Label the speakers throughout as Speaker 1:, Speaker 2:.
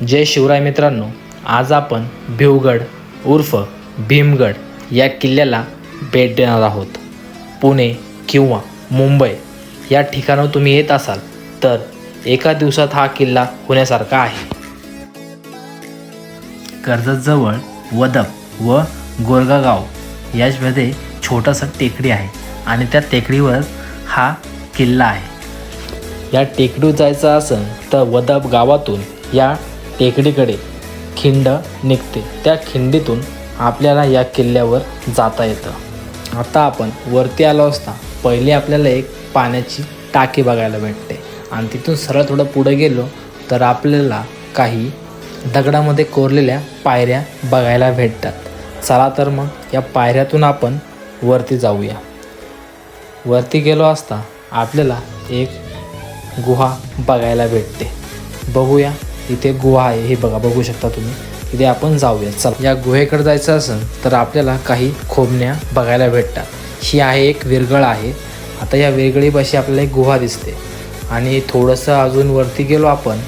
Speaker 1: जय शिवराय मित्रांनो आज आपण भिवगड उर्फ भीमगड या किल्ल्याला भेट देणार आहोत. पुणे किंवा मुंबई या ठिकाणावर तुम्ही येत असाल तर एका दिवसात हा किल्ला होण्यासारखा आहे. कर्जतजवळ वदप व गोरगागाव याचमध्ये छोटासा टेकडी आहे आणि त्या टेकडीवर हा किल्ला आहे. या टेकडीवर जायचं असेल तर वदप गावातून या टेकडीकडे खिंड निघते. त्या खिंडीतून आपल्याला या किल्ल्यावर जाता येतं. आता आपण वरती आलो असता पहिले आपल्याला एक पाण्याची टाकी बघायला भेटते. आणि तिथून सरळ थोडं पुढे गेलो तर आपल्याला काही दगडामध्ये कोरलेल्या पायऱ्या बघायला भेटतात. चला तर मग या पायऱ्यातून आपण वरती जाऊया. वरती गेलो असता आपल्याला एक गुहा बघायला भेटते. बघूया इथे गुहा आहे हे बघा बघू शकता तुम्ही. इथे आपण जाऊया चला. या गुहेकडे जायचं असेल तर आपल्याला काही खोबण्या बघायला भेटतात. ही आहे एक विरगळ आहे. आता या विरगळीपाशी आपल्याला एक गुहा दिसते. आणि थोडंसं अजून वरती गेलो आपण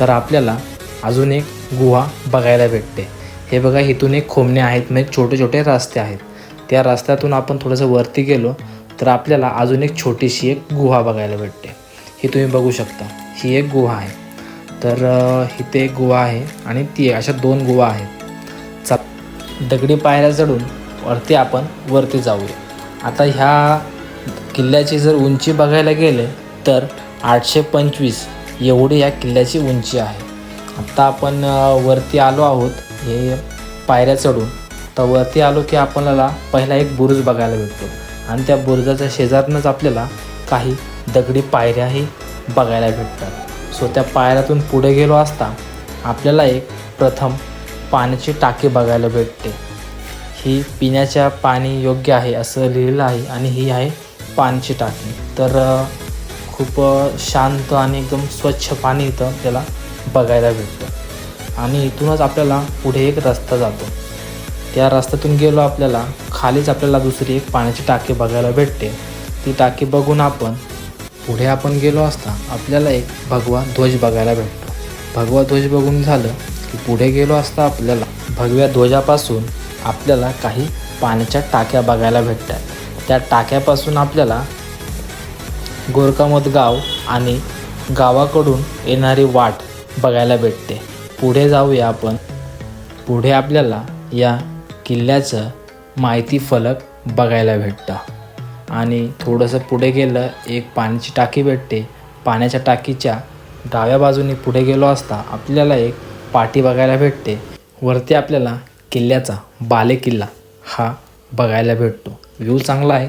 Speaker 1: तर आपल्याला अजून एक गुहा बघायला भेटते. हे बघा इथून एक खोमणे आहेत म्हणजे छोटे छोटे रस्ते आहेत. त्या रस्त्यातून आपण थोडंसं वरती गेलो तर आपल्याला अजून एक छोटीशी एक गुहा बघायला भेटते. ही तुम्ही बघू शकता. ही एक गुहा आहे. तर इथे एक गुहा आहे आणि ती अशा दोन गुहा आहेत. चा दगडी पायऱ्या चढून वरती आपण वरती जाऊया. आता ह्या किल्ल्याची जर उंची बघायला गेले तर आठशे पंचवीस एवढी या किल्ल्याची उंची आहे. आत्ता आपण वरती आलो आहोत हे पायऱ्या चढून. तर वरती आलो की आपल्याला पहिला एक बुरुज बघायला भेटतो. आणि त्या बुरुजाच्या शेजारनंच आपल्याला काही दगडी पायऱ्याही बघायला भेटतात. सो त्या पायऱ्यातून पुढे गेलो असता आपल्याला एक प्रथम पाण्याची टाकी बघायला भेटते. ही पिण्याच्या पाणी योग्य आहे असं लिहिलं आहे आणि ही आहे पाण्याची टाकी. तर खूप शांत आणि एकदम स्वच्छ पाणी इथं त्याला बघायला भेटतं. आणि इथूनच आपल्याला पुढे एक रस्ता जातो. त्या रस्त्यातून गेलो आपल्याला खालीच आपल्याला दुसरी एक पाण्याची टाकी बघायला भेटते. ती टाकी बघून आपण पुढे आपण गेलो असता आपल्याला एक भगवा ध्वज बघायला भेटतो. भगवा ध्वज बघून झालं की पुढे गेलो असता आपल्याला भगव्या ध्वजापासून आपल्याला काही पाण्याच्या टाक्या बघायला भेटतात. त्या टाक्यापासून आपल्याला गोरकामत गाव आणि गावाकडून येणारी वाट बघायला भेटते. पुढे जाऊया आपण. पुढे आपल्याला या किल्ल्याचं माहिती फलक बघायला भेटतं. आणि थोडंसं पुढे गेलं एक पाण्याची टाकी भेटते. पाण्याच्या टाकीच्या डाव्या बाजूने पुढे गेलो असता आपल्याला एक पाटी बघायला भेटते. वरती आपल्याला किल्ल्याचा बालेकिल्ला हा बघायला भेटतो. व्ह्यू चांगला आहे.